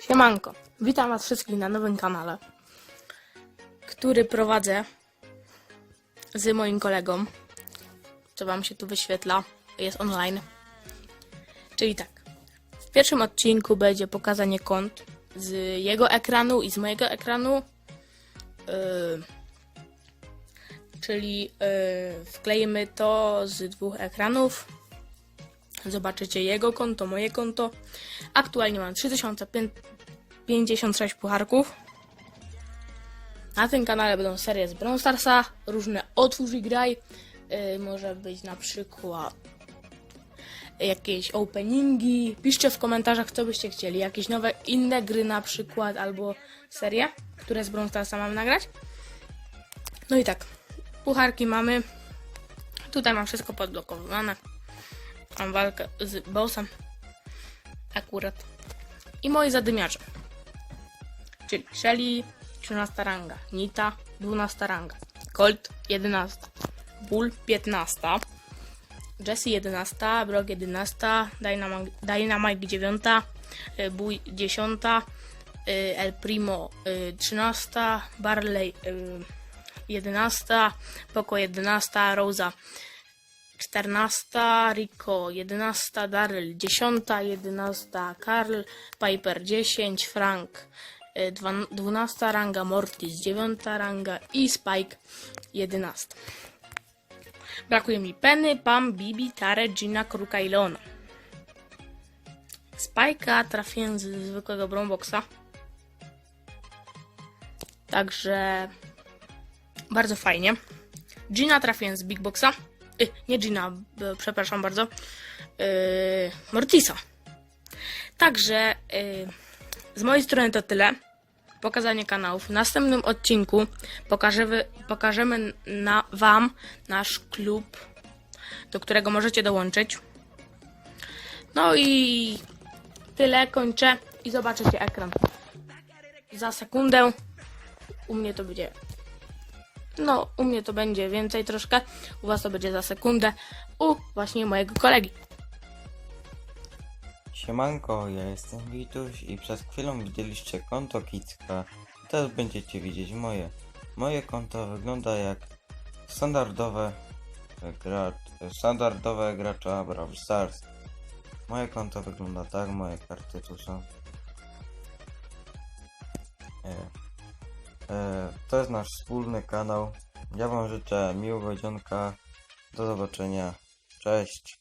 Siemanko, witam was wszystkich na nowym kanale, który prowadzę z moim kolegą, co wam się tu wyświetla, jest online. Czyli tak, w pierwszym odcinku będzie pokazanie kont z jego ekranu i z mojego ekranu, yy, czyli yy, wkleimy to z dwóch ekranów, Zobaczycie jego konto, moje konto. Aktualnie mam 3056 pucharków. Na tym kanale będą serie z Brawl Starsa, różne otwórz i graj. Yy, może być na przykład jakieś openingi. Piszcie w komentarzach, co byście chcieli. Jakieś nowe, inne gry na przykład, albo serie, które z Brawl Starsa mam nagrać. No i tak, pucharki mamy. Tutaj mam wszystko podblokowane. Mam walkę z bossem. Akurat. I moi zadymiarze. Czyli Shelly 13 ranga, Nita 12 ranga, Colt 11, Bull 15, Jessie 11, Brock 11, Dynamite, Dynamite 9, y, Bój 10, y, El Primo y, 13, Barley y, 11, Poco 11, Rosa 14, Rico 11, Daryl 10, 11, Karl, Piper 10, Frank y, dwa- 12 ranga, Mortis 9 ranga i Spike 11. Brakuje mi Penny, Pam, Bibi, Tare, Gina, Kruka i Leona. Spike'a trafiłem z zwykłego Bromboxa. Także bardzo fajnie. Gina trafiłem z Big Boxa. Y, nie Gina, przepraszam bardzo. Y, Mortisa. Także y, z mojej strony to tyle. Pokazanie kanałów. W następnym odcinku pokażemy, pokażemy na Wam nasz klub, do którego możecie dołączyć. No i tyle. Kończę i zobaczycie ekran. Za sekundę u mnie to będzie no, u mnie to będzie więcej troszkę, u was to będzie za sekundę, u właśnie mojego kolegi. Siemanko, ja jestem Wituś i przez chwilę widzieliście konto Kicka. Teraz będziecie widzieć moje. Moje konto wygląda jak standardowe gra, standardowe gracza Brawl Stars. Moje konto wygląda tak, moje karty tu są. E, to jest nasz wspólny kanał. Ja wam życzę miłego dzionka. Do zobaczenia. Cześć.